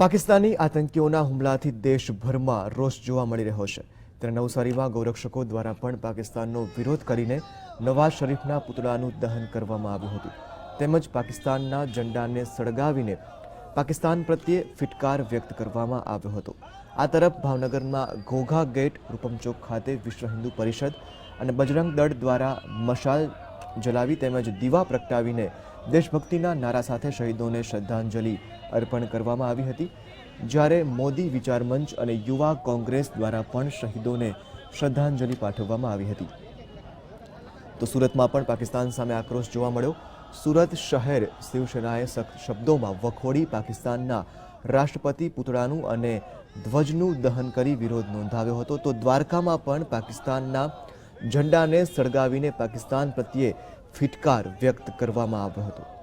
પાકિસ્તાની આતંકીઓના હુમલાથી દેશભરમાં રોષ જોવા મળી રહ્યો છે. ત્યારે નવસારીમાં ગૌરક્ષકો દ્વારા પણ પાકિસ્તાનનો વિરોધ કરીને નવાઝ શરીફના પુતળાનું દહન કરવામાં આવ્યું હતું. તેમજ પાકિસ્તાનના ઝંડાને સળગાવીને પાકિસ્તાન પ્રત્યે ફિટકાર વ્યક્ત કરવામાં આવ્યો હતો. આ તરફ ભાવનગરમાં ઘોઘા ગેટ, રૂપમચોક ખાતે વિશ્વ હિન્દુ પરિષદ અને બજરંગ દળ દ્વારા મશાલ જલાવી તેમજ દીવા પ્રગટાવીને દેશભક્તિના નારા સાથે શહીદોને શ્રદ્ધાંજલિ અર્પણ કરવામાં આવી હતી. જ્યારે મોદી વિચાર મંચ અને યુવા કોંગ્રેસ દ્વારા પણ શહીદોને શ્રદ્ધાંજલિ પાઠવવામાં આવી હતી. તો સુરતમાં પણ પાકિસ્તાન સામે આક્રોશ જોવા મળ્યો. સુરત શહેર શિવસેનાએ શબ્દોમાં વખોડી પાકિસ્તાનના રાષ્ટ્રપતિ પુતળાનું અને ધ્વજનું દહન કરી વિરોધ નોંધાવ્યો હતો. તો દ્વારકામાં પણ પાકિસ્તાનના ઝંડાને સળગાવીને પાકિસ્તાન પ્રત્યે ફિટકાર વ્યક્ત કરવામાં આવ્યો હતો.